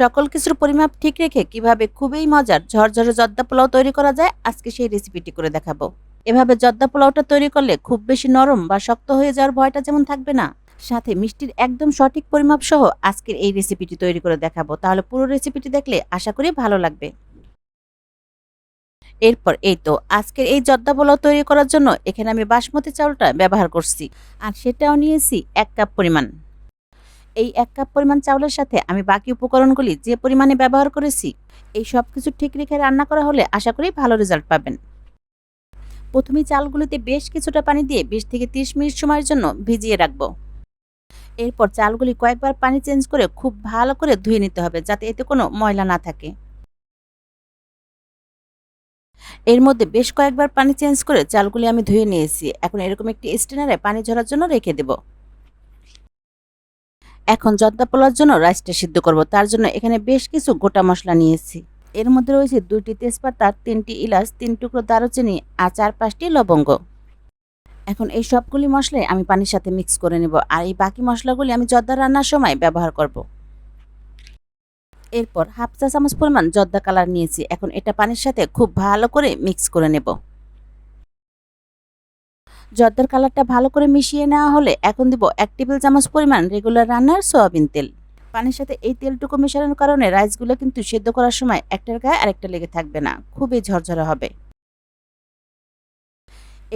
সকল কিছুর পরিমাপ ঠিক রেখে কীভাবে খুবই মজার ঝরঝরে জর্দা পোলাও তৈরি করা যায়, আজকে সেই রেসিপিটি করে দেখাবো। এভাবে জর্দা পোলাওটা তৈরি করলে খুব বেশি নরম বা শক্ত হয়ে যাওয়ার ভয়টা যেমন থাকবে না, সাথে মিষ্টির একদম সঠিক পরিমাপ সহ আজকের এই রেসিপিটি তৈরি করে দেখাবো। তাহলে পুরো রেসিপিটি দেখলে আশা করি ভালো লাগবে। এরপর এই তো, আজকের এই জর্দা পোলাও তৈরি করার জন্য এখানে আমি বাসমতি চাউলটা ব্যবহার করছি, আর সেটাও নিয়েছি এক কাপ পরিমাণ। এই এক কাপ পরিমাণ চাউলের সাথে আমি বাকি উপকরণগুলি যে পরিমাণে ব্যবহার করেছি, এই সব কিছু ঠিক রেখে রান্না করা হলে আশা করি ভালো রেজাল্ট পাবেন। প্রথমে চালগুলিতে বেশ কিছুটা পানি দিয়ে বিশ থেকে তিরিশ মিনিট সময়ের জন্য ভিজিয়ে রাখব। এরপর চালগুলি কয়েকবার পানি চেঞ্জ করে খুব ভালো করে ধুয়ে নিতে হবে যাতে এতে কোনো ময়লা না থাকে। এর মধ্যে বেশ কয়েকবার পানি চেঞ্জ করে চালগুলি আমি ধুয়ে নিয়েছি। এখন এরকম একটি স্টেনারে পানি ঝরার জন্য রেখে দেব। এখন জর্দা পোলার জন্য রাইসটা সিদ্ধ করব, তার জন্য এখানে বেশ কিছু গোটা মশলা নিয়েছি। এর মধ্যে রয়েছে দুইটি তেজপাতা, তিনটি ইলাচ, তিন টুকরো দারুচিনি আর চার পাঁচটি লবঙ্গ। এখন এই সবগুলি মশলাই আমি পানির সাথে মিক্স করে নেব আর এই বাকি মশলাগুলি আমি জর্দা রান্নার সময় ব্যবহার করব। এরপর হাফ চা চামচ পরিমাণ জর্দা কালার নিয়েছি, এখন এটা পানির সাথে খুব ভালো করে মিক্স করে নেব। জর্দার কালারটা ভালো করে মিশিয়ে নেওয়া হলে এখন দিব এক টেবিল চামচ পরিমাণ রেগুলার রান্নার সয়াবিন তেল। পানির সাথে এই তেলটুকু মেশানোর কারণে রাইসগুলো কিন্তু সেদ্ধ করার সময় একটার গায়ে আরেকটা লেগে থাকবে না, খুবই ঝরঝরে হবে।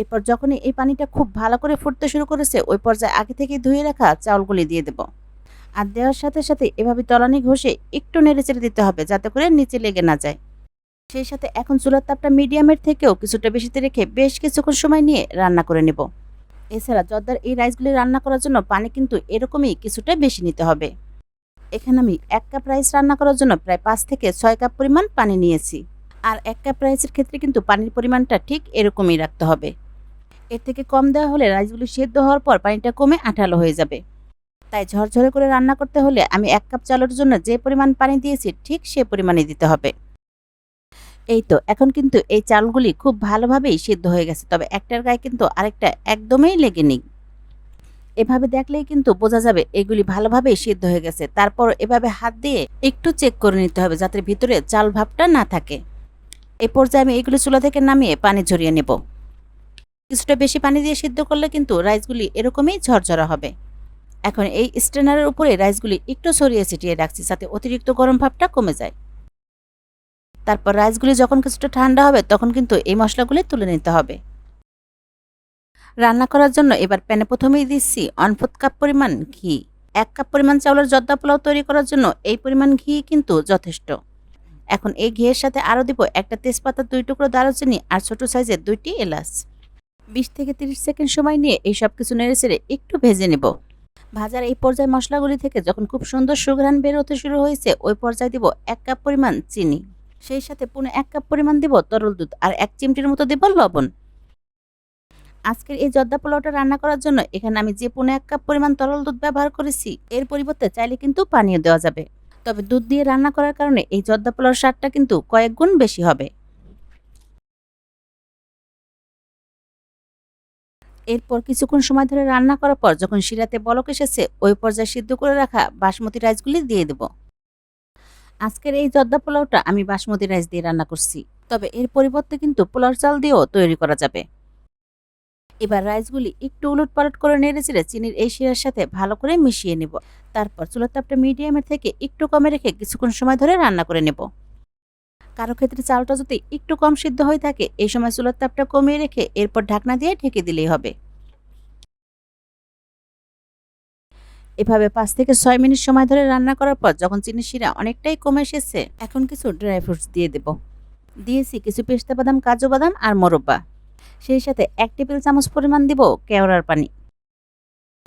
এরপর যখনই এই পানিটা খুব ভালো করে ফুটতে শুরু করেছে, ওই পর্যায়ে আগে থেকে ধুয়ে রাখা চাউলগুলি দিয়ে দেব। আর দেওয়ার সাথে সাথে এভাবে তলানি ঘষে একটু নেড়েচেড়ে দিতে হবে যাতে করে নিচে লেগে না যায়। সেই সাথে এখন চুলার তাপটা মিডিয়ামের থেকেও কিছুটা বেশিতে রেখে বেশ কিছুক্ষণ সময় নিয়ে রান্না করে নেব। এছাড়া জর্দার এই রাইসগুলি রান্না করার জন্য পানি কিন্তু এরকমই কিছুটা বেশি নিতে হবে। এখানে আমি এক কাপ রাইস রান্না করার জন্য প্রায় পাঁচ থেকে ছয় কাপ পরিমাণ পানি নিয়েছি। আর এক কাপ রাইসের ক্ষেত্রে কিন্তু পানির পরিমাণটা ঠিক এরকমই রাখতে হবে। এর থেকে কম দেওয়া হলে রাইসগুলি সেদ্ধ হওয়ার পর পানিটা কমে আঠালো হয়ে যাবে। তাই ঝরঝরে করে রান্না করতে হলে আমি এক কাপ চালের জন্য যে পরিমাণ পানি দিয়েছি ঠিক সে পরিমাণে দিতে হবে। এই তো, এখন কিন্তু এই চালগুলি খুব ভালোভাবেই সিদ্ধ হয়ে গেছে, তবে একটার গায়ে কিন্তু আরেকটা একদমই লেগে নেই। এভাবে দেখলেই কিন্তু বোঝা যাবে এগুলি ভালোভাবেই সিদ্ধ হয়ে গেছে। তারপর এভাবে হাত দিয়ে একটু চেক করে নিতে হবে যাতে ভিতরে চাল ভাবটা না থাকে। এই পর্যায়ে আমি এগুলি চুলা থেকে নামিয়ে পানি ঝরিয়ে নেব। কিছুটা বেশি পানি দিয়ে সিদ্ধ করলে কিন্তু রাইসগুলি এরকমই ঝরঝরা হবে। এখন এই স্ট্রেনারের উপরে রাইসগুলি একটু ছড়িয়ে ছিটিয়ে রাখছি যাতে অতিরিক্ত গরম ভাবটা কমে যায়। তারপর রাইসগুলি যখন কিছুটা ঠান্ডা হবে, তখন কিন্তু এই মশলাগুলি তুলে নিতে হবে। রান্না করার জন্য এবার প্যানে প্রথমেই দিচ্ছি অনফুত কাপ পরিমাণ ঘি। এক কাপ পরিমাণ চাউলের জর্দা পোলাও তৈরি করার জন্য এই পরিমাণ ঘি কিন্তু যথেষ্ট। এখন এই ঘিয়ের সাথে আরও দিব একটা তেজপাতা, দুই টুকরো দারুচিনি আর ছোট সাইজের দুইটি এলাচ। বিশ থেকে তিরিশ সেকেন্ড সময় নিয়ে এই সব কিছু নেড়ে চেড়ে একটু ভেজে নেব। ভাজার এই পর্যায়ে মশলাগুলি থেকে যখন খুব সুন্দর সুঘ্রাণ বের হতে শুরু হয়েছে, ওই পর্যায়ে দিব এক কাপ পরিমাণ চিনি। সেই সাথে পুনে এক কাপ পরিমাণ দিব তরল দুধ আর এক চিমটির মতো দেব লবণ। আজকের এই জর্দা পোলাওটা রান্না করার জন্য এখানে আমি যে পুনে এক কাপ পরিমাণ তরল দুধ ব্যবহার করেছি, এর পরিবর্তে চাইলে কিন্তু পানীয় দেওয়া যাবে। তবে দুধ দিয়ে রান্না করার কারণে এই জর্দা পোলাওর স্বাদটা কিন্তু কয়েক গুণ বেশি হবে। এরপর কিছুক্ষণ সময় ধরে রান্না করার পর যখন শিরাতে বলক এসেছে, ওই পর্যায়ে সিদ্ধ করে রাখা বাসমতি রাইসগুলি দিয়ে দেব। আজকের এই জর্দা পোলাওটা আমি বাসমতি রাইস দিয়ে রান্না করছি। তবে এর পরিবর্তে কিন্তু পোলাও চাল দিয়েও তৈরি করা যাবে। এবার রাইসগুলি একটু উলট পালট করে নেড়ে চেড়ে চিনির এই শিরার সাথে ভালো করে মিশিয়ে নেব। তারপর চুলার তাপটা মিডিয়ামের থেকে একটু কমে রেখে কিছুক্ষণ সময় ধরে রান্না করে নেব। কারও ক্ষেত্রে চালটা যদি একটু কম সিদ্ধ হয়ে থাকে, এই সময় চুলার তাপটা কমিয়ে রেখে এরপর ঢাকনা দিয়ে ঢেকে দিলেই হবে। এভাবে পাঁচ থেকে ছয় মিনিট সময় ধরে রান্না করার পর যখন চিনির শিরা অনেকটাই কমে এসেছে, এখন কিছু ড্রাই ফ্রুটস দিয়ে দেব। দিয়েছি কিছু পেস্তা বাদাম, কাজু বাদাম আর মোরব্বা। সেই সাথে এক টেবিল চামচ পরিমাণ দিব কেওড়ার পানি।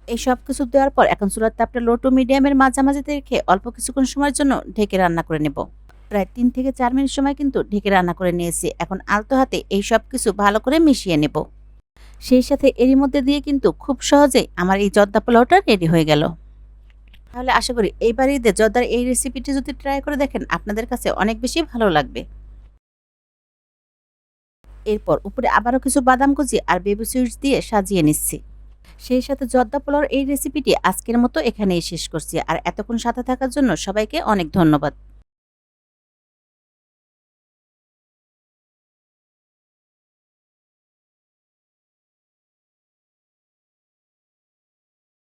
এই সব কিছু দেওয়ার পর এখন চুলার তাপটা লো টু মিডিয়ামের মাঝামাঝিতে রেখে অল্প কিছুক্ষণ সময়ের জন্য ঢেকে রান্না করে নেব। প্রায় তিন থেকে চার মিনিট সময় কিন্তু ঢেকে রান্না করে নিয়েছি। এখন আলতো হাতে এই সব কিছু ভালো করে মিশিয়ে নেব। সেই সাথে এরই মধ্যে দিয়ে কিন্তু খুব সহজেই আমার এই জর্দা পোলাওটা রেডি হয়ে গেল। তাহলে আশা করি এইবার ঈদে জর্দার এই রেসিপিটি যদি ট্রাই করে দেখেন, আপনাদের কাছে অনেক বেশি ভালো লাগবে। এরপর উপরে আবারও কিছু বাদাম কুচি আর বেবি সুইটস দিয়ে সাজিয়ে নিচ্ছি। সেই সাথে জর্দা পোলার এই রেসিপিটি আজকের মতো এখানেই শেষ করছি। আর এতক্ষণ সাথে থাকার জন্য সবাইকে অনেক ধন্যবাদ।